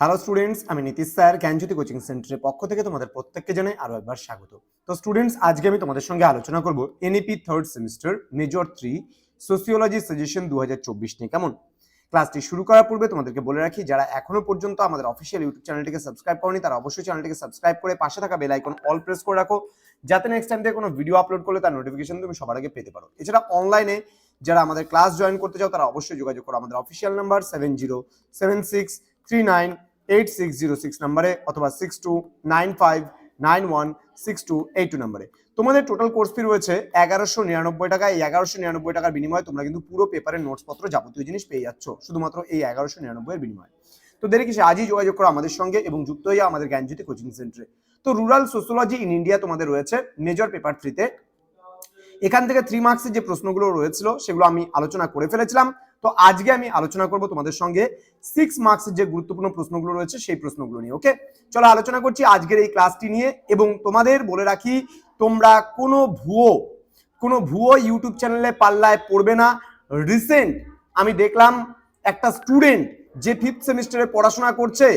Hello students আমি Nitish sir, জ্ঞানজ্যোতি coaching সেন্টারের পক্ষ থেকে তোমাদের প্রত্যেককে জানাই আরও একবার স্বাগত। তো স্টুডেন্টস আজকে আমি তোমাদের সঙ্গে আলোচনা করব NEP third semester major three sociology suggestion দু হাজার চব্বিশ নিয়ে, কেমন? ক্লাসটি শুরু করার পূর্বে তোমাদেরকে বলে রাখি, যারা এখনও পর্যন্ত আমাদের অফিসিয়াল ইউটিউব চ্যানেলটিকে সাবস্ক্রাইব করনি, তারা অবশ্যই চ্যানেলটিকে সাবস্ক্রাইব করে পাশে থাকা বেল আইকন অল প্রেস করে রাখো, যাতে নেক্সট টাইম থেকে কোনো ভিডিও আপলোড করলে তার নোটিফিকেশন তুমি সবার আগে পেতে পারো। এছাড়া অনলাইনে যারা আমাদের ক্লাস জয়েন করতে চাও, তারা অবশ্যই যোগাযোগ করো আমাদের official number seven zero seven six three nine eight six zero six নাম্বারে অথবা six two nine five nine one six two eight two নাম্বারে। তোমাদের টোটাল কোর্স ফি রয়েছে এগারোশো নিরানব্বই টাকা। এই এগারোশো নিরানব্বই টাকার বিনিময়ে তোমরা কিন্তু পুরো পেপারের নোটসপত্র যাবতীয় জিনিস পেয়ে যাচ্ছ, শুধুমাত্র এই এগারোশো নিরানব্বইয়ের বিনিময়ে। তো দেরি আজই যোগাযোগ করো আমাদের সঙ্গে এবং যুক্ত হয়ে আমাদের জ্ঞানজ্যোতি কোচিং সেন্টারে তো রুরাল সোসিওলজি ইন ইন্ডিয়া তোমাদের রয়েছে মেজর পেপার থ্রিতে এখান থেকে থ্রি মার্কসের যে প্রশ্নগুলো রয়েছিল, সেগুলো আমি আলোচনা করে ফেলেছিলাম। তো আজকে আমি আলোচনা করব তোমাদের সঙ্গে সিক্স মার্কসের যে গুরুত্বপূর্ণ প্রশ্নগুলো রয়েছে সেই প্রশ্নগুলো নিয়ে ওকে চলো আলোচনা করছি আজকের এই ক্লাসটি নিয়ে এবং তোমাদের বলে রাখি, তোমরা কোনো ভুয়ো কোনো ভুয়ো ইউটিউব চ্যানেলে পাল্লায় পড়বে না। রিসেন্ট আমি দেখলাম একটা স্টুডেন্ট যে ফিফথ সেমিস্টারে পড়াশোনা করছে,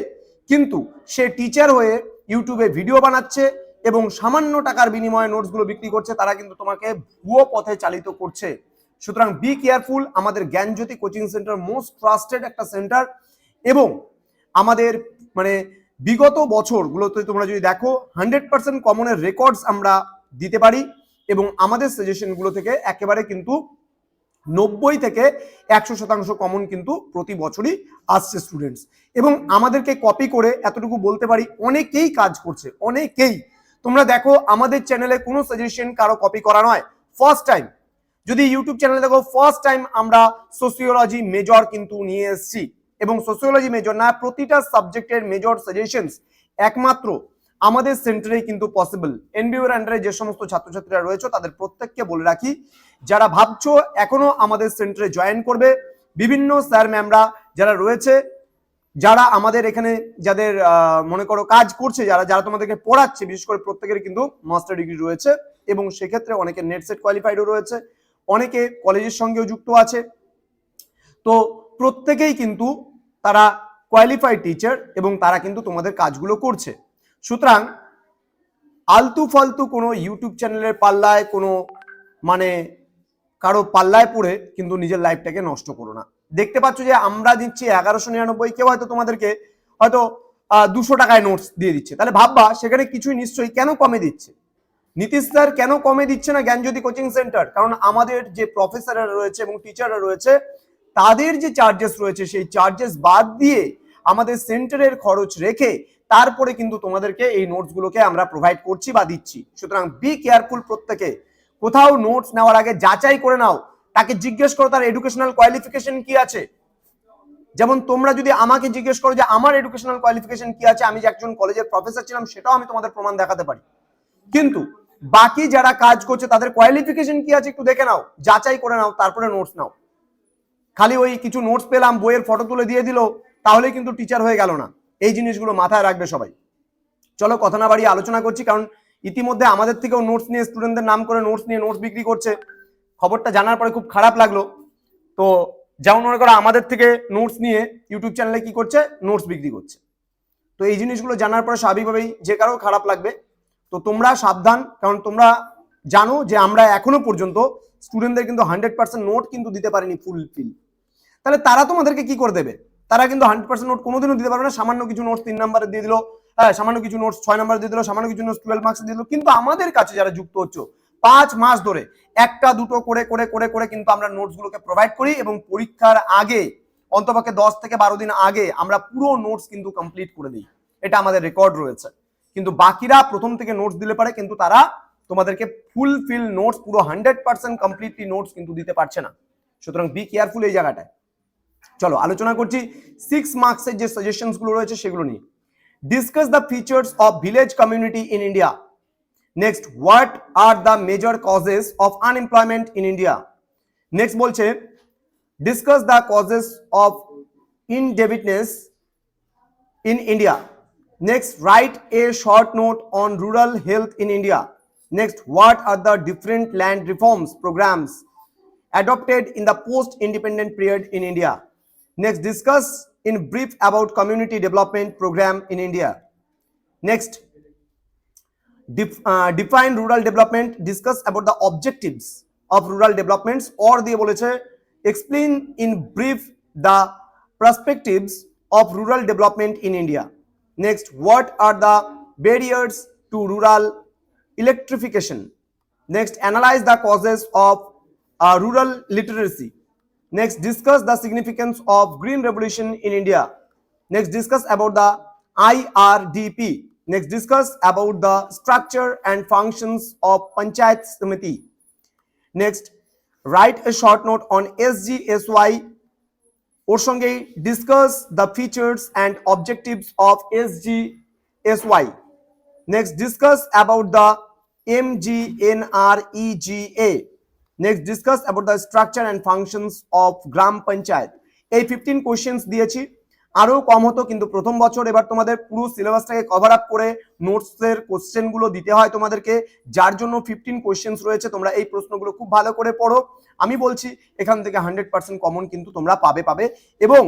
কিন্তু সে টিচার হয়ে ইউটিউবে ভিডিও বানাচ্ছে এবং সামান্য টাকার বিনিময়ে নোটসগুলো বিক্রি করছে, তারা কিন্তু তোমাকে ভুয়ো পথে চালিত করছে। সুতরাং বি কেয়ারফুল আমাদের Gyanjyoti coaching centre most trusted একটা সেন্টার এবং আমাদের মানে বিগত বছরগুলোতে তোমরা যদি দেখো হান্ড্রেড পার্সেন্ট কমনের রেকর্ডস আমরা দিতে পারি এবং আমাদের সাজেশনগুলো থেকে একেবারে কিন্তু নব্বই থেকে একশো শতাংশ কমন কিন্তু প্রতি বছরই আসছে স্টুডেন্টস এবং আমাদেরকে কপি করে এতটুকু বলতে পারি, অনেকেই কাজ করছে, অনেকেই। তোমরা দেখো, আমাদের চ্যানেলে কোনো সাজেশন কারও কপি করা নয়। ফার্স্ট টাইম যদি ইউটিউব চ্যানেলে দেখো ফার্স্ট টাইম আমরা সোসিওলজি মেজর কিন্তু নিয়ে এসেছি। এবং সোসিওলজি মেজর না, প্রতিটা সাবজেক্টের মেজর সাজেশনস একমাত্র আমাদের সেন্টারেই কিন্তু পসিবল এনবিওর আন্ডারে যে সমস্ত ছাত্রছাত্রীরা রয়েছে, তাদের প্রত্যেককে বলে রাখি, যারা ভাবছ এখনও আমাদের সেন্টারে জয়েন করবে, বিভিন্ন স্যার ম্যামরা যারা রয়েছে, যারা আমাদের এখানে যাদের মনে করো কাজ করছে, যারা যারা তোমাদেরকে পড়াচ্ছে, বিশেষ করে প্রত্যেকের কিন্তু মাস্টার ডিগ্রি রয়েছে, এবং সেক্ষেত্রে অনেকে নেট সেট কোয়ালিফাইডও রয়েছে। অনেকে কলেজের সঙ্গেও যুক্ত আছে। তো প্রত্যেকেই কিন্তু তারা কোয়ালিফাইড টিচার এবং তারা কিন্তু তোমাদের কাজগুলো করছে। সুতরাং আলতু ফালতু কোনো ইউটিউব চ্যানেলের পাল্লায়, কোনো মানে কারও পাল্লায় পড়ে কিন্তু নিজের লাইফটাকে নষ্ট করো না। দেখতে পাচ্ছ যে আমরা দিচ্ছি এগারোশো নিরানব্বই, কেউ হয়তো তোমাদেরকে হয়তো দুশো টাকায় নোটস দিয়ে দিচ্ছে। তাহলে ভাববা, সেখানে কিছুই নিশ্চয়ই কেন কমে দিচ্ছে? নীতিশ স্যার কেন কমে দিচ্ছে না জ্ঞানজ্যোতি কোচিং সেন্টার? কারণ আমাদের যে প্রফেসররা রয়েছে এবং টিচাররা রয়েছে, তাদের যে চার্জেস রয়েছে, সেই চার্জেস বাদ দিয়ে আমাদের সেন্টারের খরচ রেখে তারপরে কিন্তু তোমাদেরকে এই নোটসগুলোকে আমরা প্রোভাইড করছি বা দিচ্ছি। সুতরাং বি কেয়ারফুল প্রত্যেকে। কোথাও নোটস নেওয়ার আগে যাচাই করে নাও। তাকে জিজ্ঞেস করো তার এডুকেশনাল কোয়ালিফিকেশন কি আছে? যেমন তোমরা যদি আমাকে জিজ্ঞেস করো যে আমার এডুকেশনাল কোয়ালিফিকেশন কি আছে, আমি যে একজন কলেজের প্রফেসর ছিলাম, সেটাও আমি তোমাদের প্রমাণ দেখাতে পারি। কিন্তু বাকি যারা কাজ করছে, তাদের কোয়ালিফিকেশন কি আছে একটু দেখে নাও, যাচাই করে নাও, তারপরে নোটস নাও। খালি ওই কিছু নোটস পেলাম, বইয়ের ফটো তুলে দিয়ে দিল তাহলে কিন্তু টিচার হয়ে গেল না। এই জিনিসগুলো মাথায় রাখবে সবাই। চলো কথা না বাড়িয়ে আলোচনা করছি, কারণ ইতিমধ্যে আমাদের থেকেও নোটস নিয়ে স্টুডেন্টদের নাম করে নোটস নিয়ে নোটস বিক্রি করছে। খবরটা জানার পরে খুব খারাপ লাগল। তো যেমন মনে করো, আমাদের থেকে নোটস নিয়ে ইউটিউব চ্যানেলে কি করছে? নোটস বিক্রি করছে। তো এই জিনিসগুলো জানার পরে স্বাভাবিকভাবেই যে কারও খারাপ লাগবে। তো তোমরা সাবধান, কারণ তোমরা জানো যে আমরা এখনও পর্যন্ত স্টুডেন্টদের কিন্তু হান্ড্রেড পার্সেন্ট নোট কিন্তু দিতে পারিনি ফুল ফিল তাহলে তারা তোমাদেরকে কি করে দেবে? তারা কিন্তু হান্ড্রেড পার্সেন্ট নোট কোনোদিনও দিতে পারবে না, সামান্য কিছু নোটস তিন নাম্বারে দিয়ে দিল হ্যাঁ সামান্য কিছু নোটস ছয় নাম্বার দিয়ে দিল, সামান্য কিছু নোটস টুয়েলভ মার্কস দিয়ে দিল। কিন্তু আমাদের কাছে যারা যুক্ত হচ্ছে, পাঁচ মাস ধরে একটা, দুটো, করে করে করে করে কিন্তু আমরা নোটস গুলোকে প্রোভাইড করি এবং পরীক্ষার আগে, অন্তপক্ষে দশ থেকে বারো দিন আগে আমরা পুরো নোটস কিন্তু কমপ্লিট করে দিই। এটা আমাদের রেকর্ড রয়েছে। কিন্তু বাকিরা প্রথম থেকে নোটস দিলে পারে, কিন্তু তারা তোমাদেরকে ফুল ফিল নোটস পুরো হান্ড্রেড পার্সেন্ট কমপ্লিটলি নোটস কিন্তু দিতে পারছে না। সুতরাং বি কেয়ারফুল এই জায়গাটায়। চলো, আলোচনা করছি সিক্স মার্কসের যে সাজেশনসগুলো রয়েছে সেগুলো নিয়ে। Discuss the features of village community in India next what are the major causes of unemployment in India next বলছে discuss the causes of indebtedness in India. Next, write a short note on rural health in India. Next, what are the different land reforms programs adopted in the post independent period in India? Next, discuss in brief about community development program in India. Next, Def- uh, define rural development. Discuss about the objectives of rural developments or দিয়ে বলেছে explain in brief the perspectives of rural development in India. Next, what are the barriers to rural electrification? Next, analyze the causes of uh, rural literacy. Next, discuss the significance of green revolution in India. Next, discuss about the IRDP. Next, discuss about the structure and functions of Panchayat Samiti. Next, write a short note on SGSY ওর সঙ্গে discuss the features and objectives of S G S Y next discuss about the M G N R E G A next discuss about the structure and functions of gram panchayat এই fifteen questions দিয়েছি। আরও কম হতো, কিন্তু প্রথম বছর এবার তোমাদের পুরো সিলেবাসটাকে কভার আপ করে নোটসের কোশ্চেনগুলো দিতে হয় তোমাদেরকে, যার জন্য ফিফটিন কোয়েশ্চেন্স রয়েছে, তোমরা এই প্রশ্নগুলো খুব ভালো করে পড়ো। আমি বলছি, এখান থেকে হান্ড্রেড পার্সেন্ট কমন কিন্তু তোমরা পাবে পাবে। এবং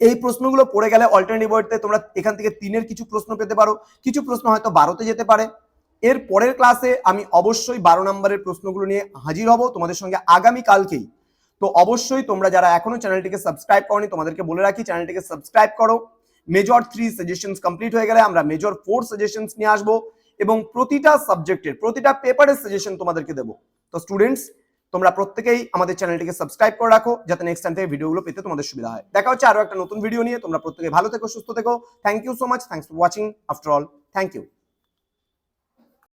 এই প্রশ্নগুলো পড়ে গেলে অল্টারনেটিভ ওয়েতে তোমরা এখান থেকে তিনের কিছু প্রশ্ন পেতে পারো। কিছু প্রশ্ন হয়তো বারোতে যেতে পারে। এর পরের ক্লাসে আমি অবশ্যই বারো নম্বরের প্রশ্নগুলো নিয়ে হাজির হব। তোমাদের সঙ্গে আগামী কালকেই তো অবশ্যই তোমরা যারা এখনও চ্যানেলটিকে সাবস্ক্রাইব করনি, তোমাদেরকে বলে রাখি, চ্যানেলটিকে সাবস্ক্রাইব করো। মেজর থ্রি সাজেশনস কমপ্লিট হয়ে গেলে আমরা মেজর ফোর সাজেশনস নিয়ে আসব এবং প্রতিটা সাবজেক্টের প্রতিটা পেপারের সাজেশন তোমাদেরকে দেবো। তো স্টুডেন্টস তোমরা প্রত্যেকেই আমাদের চ্যানেলটিকে সাবস্ক্রাইব করে রাখো, যাতে নেক্সট টাইম থেকে ভিডিওগুলো পেতে তোমাদের সুবিধা হয়। দেখা হচ্ছে আরও একটা নতুন ভিডিও নিয়ে। তোমরা প্রত্যেকে ভালো থেকো, সুস্থ থেকো। Thank you so much thanks for watching after all thank you